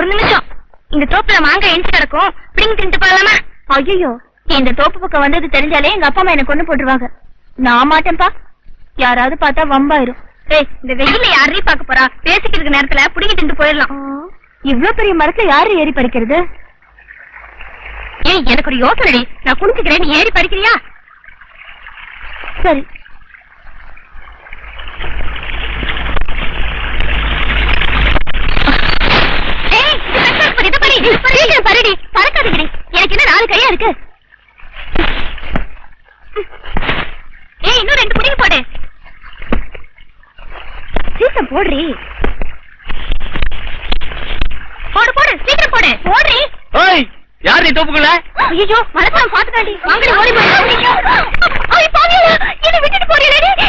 ஒரு நிமிஷம். இந்த தோப்புல மாங்காய் எஞ்சி கிடக்கும். பிடிங்கி தின்ட்டு போகலாமா ஐயோ இந்த தோப்பு பக்கம் வந்தது தெரிஞ்சாலே எங்க அப்பா அம்மா என்ன கொண்டு போட்டுருவாங்க. நான் மாட்டேன்பா யாராவது பார்த்தா வம்பாயிரும். ஏய் இந்த வெயில்ல யாரையும் பார்க்க போறா? பேசிக்கிட்டு இருக்க நேரத்துல பிடிங்கி தின்ட்டு போயிடலாம். இவ்ளோ பெரிய மரத்துல யாரு ஏறி பறிக்கிறது ஏய் எனக்கு ஒரு யோசனை நான் குளிச்சுக்கிறேன் நீ ஏறி பறிக்கிறியா சரி ஏய், பாரு. சீக்கிரம் பறிடி, பறக்காதீங்கடி. எனக்கு என்ன நாலு கையா இருக்கு. ஏய் இன்னும் ரெண்டு புடிங்க போடு. சீக்கிரம் போடுறி. போடு போடு. சீக்கிரம் போடு. போடுறி. ஓய் யார் நீ தோப்புக்குள்ள ஐயோ மனசாம பாத்துக்காண்டி வாங்கடி ஓடி போய் ஐ பாவியா என்ன விட்டுட்டு போறீங்களே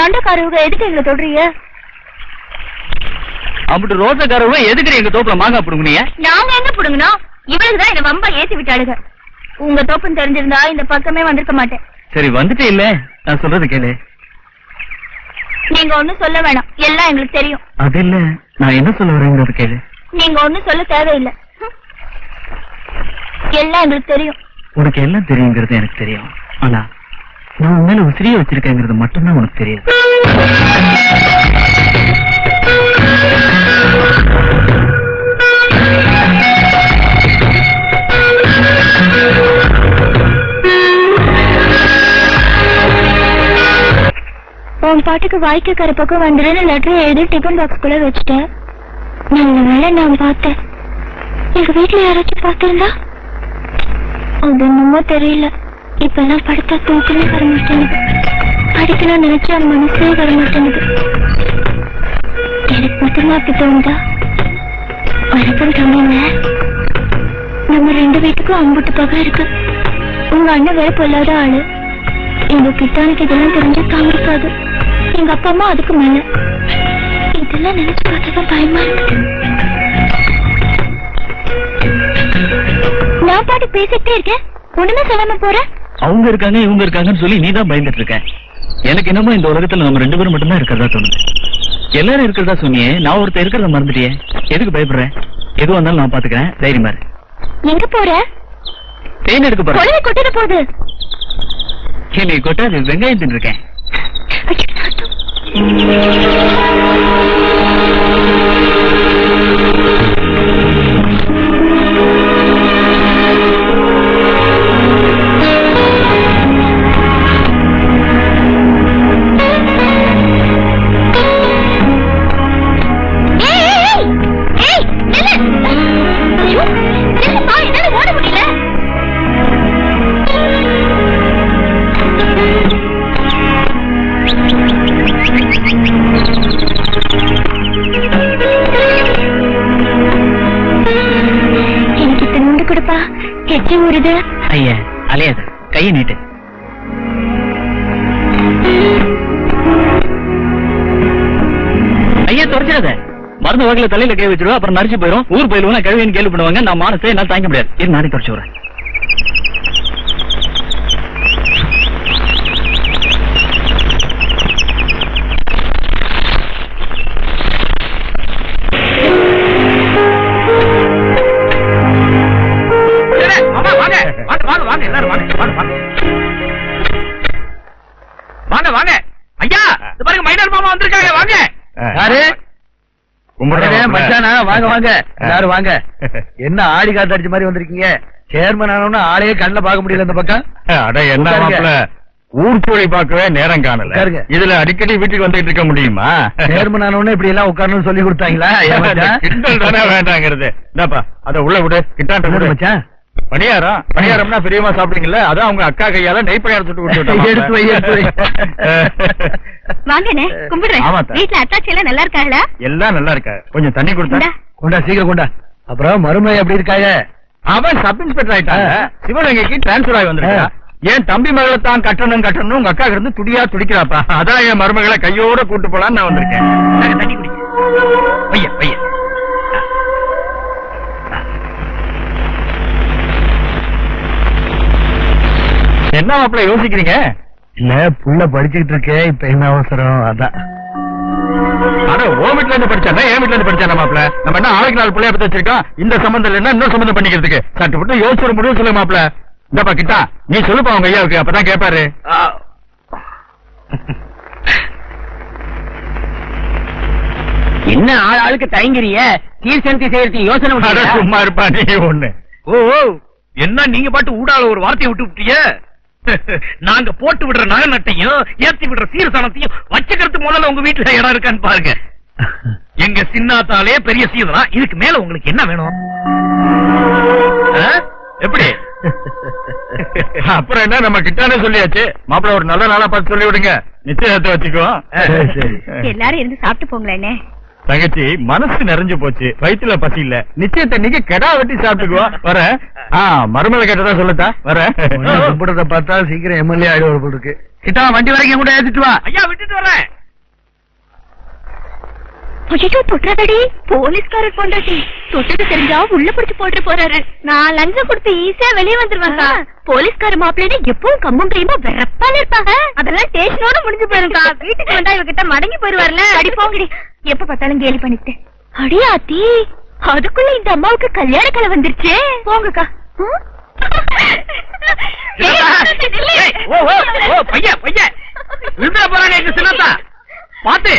சண்டைக்காரவங்க எதுக்கு எங்களை தொடுறீங்க அப்படி ரோசக்காரவங்க எதுக்கு எங்க தோப்புல மாங்காய் பிடுங்குனீங்க? நாங்க எங்க புடுங்கணும் இவளுக்கு தான் என்ன வம்பா ஏத்தி விட்டாளுங்க. உங்க தோப்புன்னு தெரிஞ்சிருந்தா இந்த பக்கமே வந்திருக்க மாட்டேன். சரி வந்துட்டே இல்ல. நான் சொல்றது கேளு. நீங்க ஒண்ணும் சொல்ல வேணாம். எல்லாம் எங்களுக்கு தெரியும். அது இல்ல. நான் என்ன சொல்ல வரேங்கிறது கேளு. நீங்க ஒண்ணும் சொல்ல தேவையில்லை. எல்லாம் எங்களுக்கு தெரியும். உனக்கு எல்லாம் தெரியுங்கிறது எனக்கு தெரியும். ஆனா நான் உன் மேல உசிரியை வச்சிருக்கேங்கிறது மட்டும்தான் உனக்கு தெரியும். உன் பாட்டுக்கு வாய்க்கக்கரை பக்கம் வந்துடுன்னு லெட்டர் எழுதி டிஃபன் பாக்ஸ்குள்ள வச்சுட்டேன். நல்ல வேலை நான் பார்த்தேன். எங்க வீட்டுல யாராச்சும் பார்த்திருந்தா? அது என்னமோ தெரியல. இப்பெல்லாம் படுத்தா தூக்கமே வர மாட்டேங்குது. படிக்கணும்னு நினைச்சா மனசே வர மாட்டேங்குது. எனக்கு மட்டுமா அப்படி தோணுதா? வணக்கம் சொன்னீங்க நம்ம ரெண்டு வீட்டுக்கும் அம்புட்டு பகை இருக்கு. உங்க அண்ணன் வேற பொல்லாத ஆளு. எங்க கிட்டானுக்கு இதெல்லாம் தெரிஞ்சா தாங்கிக்காது எங்க அப்பா அம்மா அதுக்கு மேல. இதெல்லாம் நினைச்சு பார்த்தாதான் பயமா இருக்கு. நான் பாட்டு பேசிட்டே இருக்கேன். ஒண்ணுமே சொல்லாம போறேன். அவங்க இருக்காங்க இவங்க இருக்காங்கன்னு சொல்லி நீ தான் பயந்துட்டு இருக்க எனக்கு என்னமோ இந்த உலகத்துல நம்ம ரெண்டு பேரும் மட்டும்தான் இருக்கிறதா தோணுது. எல்லாரும் இருக்கிறதா சொன்னியே நான் ஒருத்தர் இருக்கிறத மறந்துட்டியே. எதுக்கு பயப்படுறேன் எது வந்தாலும் நான் பாத்துக்கிறேன். தைரியமா எங்க போற? தேன் எடுக்க போறேன் கொட்டிட போகுது நீ கொட்டாது வெங்காயம் தின்னு இருக்கேன் இத்தனோண்டு கொடுப்பா எச்சி ஊறுது. ஐயா அலையாத. கையை நீட்டு. ஐயா தொடச்சிடாத மருந்து வகையில தலையில கை வச்சிருவா அப்புறம் நரிச்சு போயிரும். ஊர் போயிடுவோம் கழுவின்னு கேள்வி பண்ணுவாங்க நான் மானசே என்னால தாங்க முடியாது. இரு நானே தொடச்சு விடுறேன். வாங்க வாங்க. எல்லாரும் வாங்க. என்ன ஆடி காத்து அடிச்ச மாதிரி வந்திருக்கீங்க? சேர்மன் ஆனவன ஆளையே கண்ணுல பார்க்க முடியல இந்த பக்கம். அட என்ன உட்காருங்க. மாப்பிள? ஊர் பார்க்கவே நேரம் காணல. இதுல அடிக்கடி வீட்டுக்கு வந்துட்டு இருக்க முடியுமா? சேர்மன் ஆனவொடனே இப்படி எல்லாம் உட்காரணும்னு சொல்லி கொடுத்தாங்களா? வேண்டாங்கிறது. இந்தாப்பா அத உள்ள விடு. கிட்டாண்ட விடு. மச்சான்? பணியாரம்? பணியாரம்னா பெரியமா சாப்பிடுறீங்களா அதான் அவங்க அக்கா கையால நெய் பணியாரம் சுட்டு கொடுத்து எடுத்து வை, எடுத்து வை. வாங்கண்ணே கும்பிடுறேன். ஆமா, அத்தாச்சி எல்லாம் நல்லா இருக்காங்களா? எல்லாம் நல்லா இருக்கா? கொஞ்சம் தண்ணி கொடுத்தா. கொண்டா சீக்கிரம் கொண்டா. அப்புறம் மருமலை எப்படி இருக்காங்க? அவன் சப் இன்ஸ்பெக்டர் ஆயிட்டாங்க. ஆ. சிவகங்கைக்கு டிரான்ஸ்பர் ஆகி வந்திருக்கா. என் தம்பி மகளை தான் கட்டணும் கட்டணும். உங்க அக்கா இருந்து துடியா துடிக்கிறாப்பா. அதான் என் மருமகளை கையோட கூட்டு போலான்னு நான் வந்திருக்கேன். தண்ணி குடி பைய பைய என்ன மாப்பிள்ள யோசிக்கிறீங்க? இல்ல புள்ள படிச்சுக்கிட்டு இருக்கே இப்ப என்ன அவசரம்? அதான். ஆனா ஓ வீட்ல இருந்து படிச்சானா என் வீட்ல இருந்து படிச்சானா மாப்பிள்ள? நம்ம என்ன ஆளுக்கு நாலு பிள்ளைய பத்தி வச்சிருக்கோம் இந்த சம்பந்தம் இல்லைன்னா இன்னொரு சம்பந்தம் பண்ணிக்கிறதுக்கு. சட்டு விட்டு யோசிச்சு முடிவு சொல்லு மாப்பிள்ள. இந்தப்பா கிட்டா நீ சொல்லுப்பா உங்க ஐயாவுக்கு. அப்பதான் கேட்பாரு என்ன ஆள் ஆளுக்கு தயங்குறிய சீர்சந்தி செய்யறதுக்கு யோசனை? சும்மா இருப்பா நீ ஒண்ணு. ஓ ஓ, என்ன நீங்க பாட்டு ஊடால ஒரு வார்த்தையை விட்டு விட்டீங்க நாங்க போட்டு விடுற நகை நட்டையும் ஏத்தி விடுற சீர்சனத்தையும் வச்சுக்கிறதுக்கு முதல்ல உங்க வீட்டுல இடம் இருக்கான்னு பாருங்க. எங்க சின்னாத்தாலே பெரிய சீதனா இதுக்கு மேல உங்களுக்கு என்ன வேணும்? எப்படி? அப்புறம் என்ன? நம்ம கிட்டானே சொல்லியாச்சு. மாப்பிள்ள ஒரு நல்ல நாளா பார்த்து சொல்லி விடுங்க நிச்சயத்தை வச்சுக்குவோம். சரி, சரி. எல்லாரும் இருந்து சாப்பிட்டு போங்களேண்ணே தங்கச்சி மனசு நிறைஞ்சு போச்சு. வயித்துல பசி இல்ல. நிச்சயத்தை நீங்க கெடா வெட்டி சாப்பிட்டுக்குவோம் வர. ஆ மருமலை கேட்டதா சொல்லட்டா? வர. கும்பிடுறத பார்த்தா சீக்கிரம் எம்எல்ஏ ஆயிடுவார் போல இருக்கு. கிட்டா வண்டி வரைக்கும் கூட ஏத்திட்டு வா. ஐயா விட்டுட்டு வரேன். ஐயோ தொட்டாதடி போலீஸ்காரர் பொண்டாட்டி தொட்டது தெரிஞ்சா உள்ள பிடிச்சு போட்டு போறாரு. நான் லஞ்சம் கொடுத்து ஈஸியா வெளியே வந்துருவேன் போலீஸ்கார மாப்பிள்ளை எப்பவும் கம்பம் கையுமா வெறப்பால இருப்பாங்க. அதெல்லாம் ஸ்டேஷனோட முடிஞ்சு போயிருக்கா வீட்டுக்கு வந்தா இவகிட்ட மடங்கி போயிருவார்ல அடி போங்கடி. எப்ப பார்த்தாலும் கேலி பண்ணிட்டு அடியாத்தி அதுக்குள்ள இந்த அம்மாவுக்கு கல்யாண கலை வந்துருச்சே. போங்கக்கா. பாத்து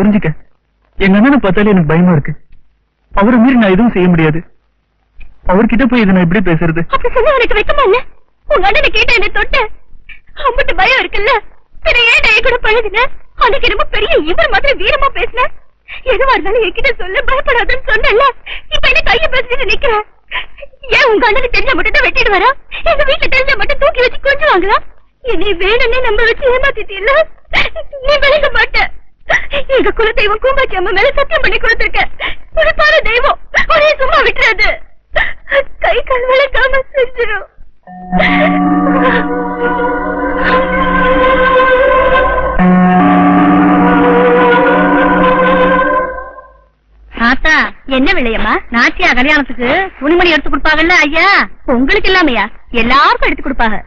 புரிஞ்சுக்க. எங்க அண்ணனை பார்த்தாலே எனக்கு பயமா இருக்கு. அவரை மீறி நான் எதுவும் செய்ய முடியாது. அவர்கிட்ட போய் இதை நான் எப்படி பேசுறது. அப்படி சொன்னா உனக்கு வெக்கமா இல்ல உங்க அண்ணனை கேட்ட என்ன தொட்ட? அம்மட்டு பயம் இருக்குல்ல? பிற ஏன் நான் கூட பழகுன? அன்னைக்கு ரொம்ப பெரிய இவர் மாதிரி வீரமா பேசின? எதுவா இருந்தாலும் என்கிட்ட சொல்ல பயப்படாதுன்னு சொன்னல இப்ப என்ன கைய பேசிட்டு நிக்கிற? ஏன் உங்க அண்ணனுக்கு தெரிஞ்ச மட்டும் தான் வெட்டிட்டு வரா எங்க வீட்டுல தெரிஞ்ச மட்டும் தூக்கி வச்சு கொஞ்சம் வாங்கலாம் என்னை வேணும்னே நம்ம வச்சு ஏமாத்திட்டீங்களா நீ விளங்க மாட்டேன் எங்க குல தெய்வம் கூம்பாச்சி அம்மா மேல சத்தியம் பண்ணி கொடுத்திருக்க. துடிப்பான தெய்வம் ஒரே சும்மா விட்டுறது. கை கால் விளக்காம செஞ்சிடும் தாத்தா என்ன விலையம்மா? நாச்சியா கல்யாணத்துக்கு துணிமணி எடுத்து கொடுப்பாங்கல்ல ஐயா? உங்களுக்கு இல்லாமையா? எல்லாருக்கும் எடுத்து கொடுப்பாங்க.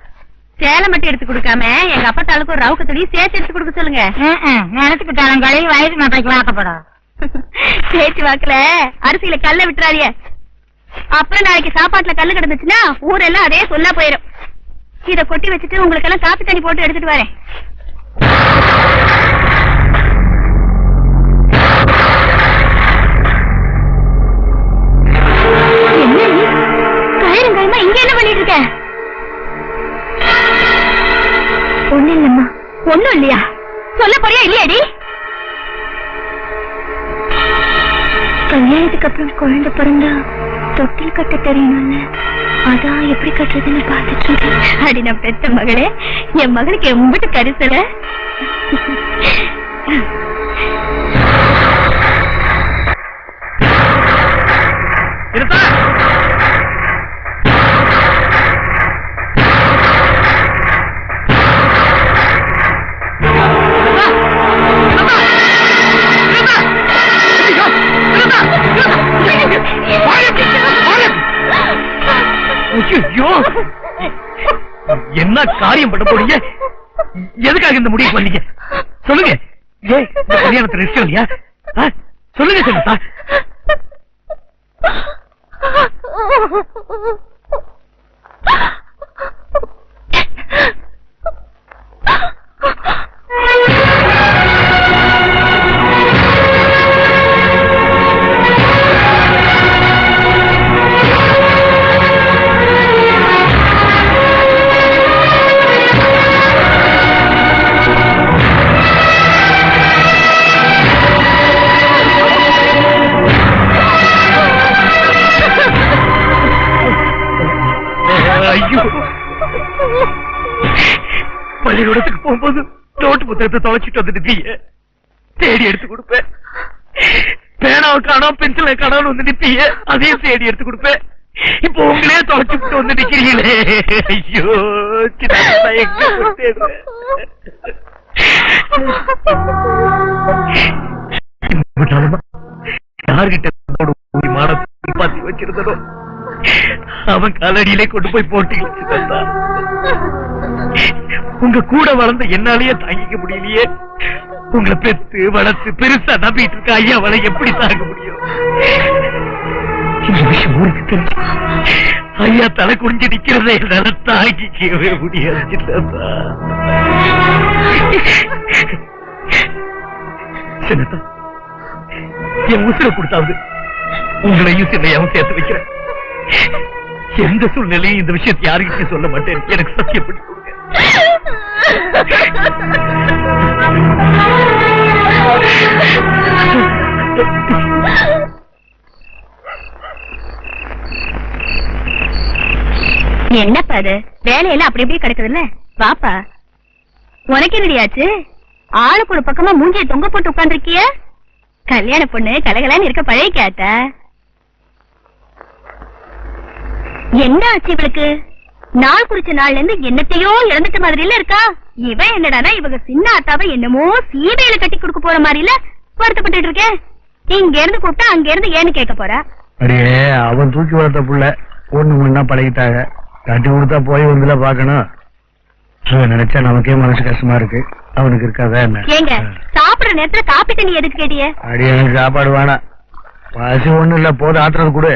சேலை மட்டும் எடுத்து கொடுக்காம எங்க அப்பா தாளுக்கு ஒரு ரவுக்கு துணி சேர்த்து எடுத்து கொடுக்க சொல்லுங்க. நினைச்சுக்கு தரங்களே வயது மாப்பிளைக்கு வாக்கப்படும் பேச்சு வாக்குல. அரிசியில கல்ல விட்டுறாதிய அப்புறம் நாளைக்கு சாப்பாட்டுல கல்லு கிடந்துச்சுன்னா ஊரெல்லாம் அதே சொல்ல போயிரும். இத கொட்டி வச்சுட்டு உங்களுக்கு எல்லாம் காப்பி தண்ணி போட்டு எடுத்துட்டு வரேன். என்ன கயிறுமா இங்க என்ன பண்ணிட்டு இருக்க? இல்லம்மா. ஒண்ணும் இல்லையா? சொல்ல போறியா இல்லையாடி கல்யாணத்துக்கு அப்புறம் குழந்தை பிறந்தா தொட்டில் கட்ட தெரியணும்ல அதான் எப்படி கட்டுறதுன்னு பார்த்துட்டு இருக்கேன். அடி நான் பெத்த மகளே. என் மகளுக்கு எம்பிட்டு கரிசல. காரியம் பண்ண போறீங்க? எதுக்காக இந்த முடிவு பண்ணீங்க சொல்லுங்க. ஏய் இந்த கல்யாணத்துல இஷ்டம் இல்லையா? சொல்லுங்க சொல்லுங்க புத்தகத்தை தொலைச்சிட்டு வந்துட்டு தேடி எடுத்து கொடுப்பேன் பேனாவை காணோம் பென்சிலை காணோம்னு வந்து நிப்பீங்க அதையும் தேடி எடுத்து கொடுப்பேன் இப்போ உங்களே தொலைச்சு விட்டு வந்து நிக்கிறீங்களே. ஐயோ யார்கிட்ட உங்களோட பாத்தி வச்சிருந்தனோ அவன் காலடியிலே கொண்டு போய் போட்டீங்க சின்னத்தா. உங்க கூட வளர்ந்த என்னாலேயே தாங்கிக்க முடியலையே. உங்களை பெத்து வளர்த்து பெருசா நம்பிட்டு இருக்க ஐயா அவளை எப்படி தாங்க முடியும்? இந்த விஷயம் ஊருக்கு தெரிஞ்சு ஐயா தலை குடிஞ்சு நிக்கிறதை என்னால தாங்கிக்கவே முடியாது சின்னத்தா. என் உசுரை கொடுத்தாவது உங்களையும் சின்னையாவும் சேர்த்து வைக்கிறேன். எந்த சூழ்நிலையும் இந்த விஷயத்தை யாருக்கிட்டே சொல்ல மாட்டேன். எனக்கு சத்தியப்பட்டு என்னப்பா அது வேலையெல்லாம் அப்படி இப்படி கிடக்குதுல்ல? வாப்பா. உனக்கு என்னடியாச்சு? ஆளுக்கு ஒரு பக்கமா மூஞ்சிய தொங்க போட்டு உட்கார்ந்திருக்கிய? கல்யாண பொண்ணு கலகலான்னு இருக்க பழைய கேட்ட என்ன ஆச்சு இவளுக்கு? நாள் குறிச்ச நாள்ல இருந்து என்னத்தையோ இழந்துட்ட மாதிரில இருக்கா? இவன் என்னடானா இவங்க சின்ன அத்தாவை என்னமோ சீதையில கட்டி கொடுக்க போற மாதிரில வருத்தப்பட்டு இருக்கேன் இங்க இருந்து கூப்பிட்டா அங்க இருந்து ஏன்னு கேட்க போறா? அடியே அவன் தூக்கி வளர்த்த புள்ள ஒண்ணு முன்னா பழகிட்டாங்க. கட்டி கொடுத்தா போய் வந்துல பாக்கணும் நினைச்சா நமக்கே மனசு கஷ்டமா இருக்கு. அவனுக்கு இருக்காதா என்ன? ஏங்க சாப்பிடுற நேரத்துல காப்பி தண்ணி எதுக்கு கேட்டிய? அடி எனக்கு சாப்பாடு வேணாம். பசி ஒண்ணு இல்ல போது ஆத்துறது கொடு.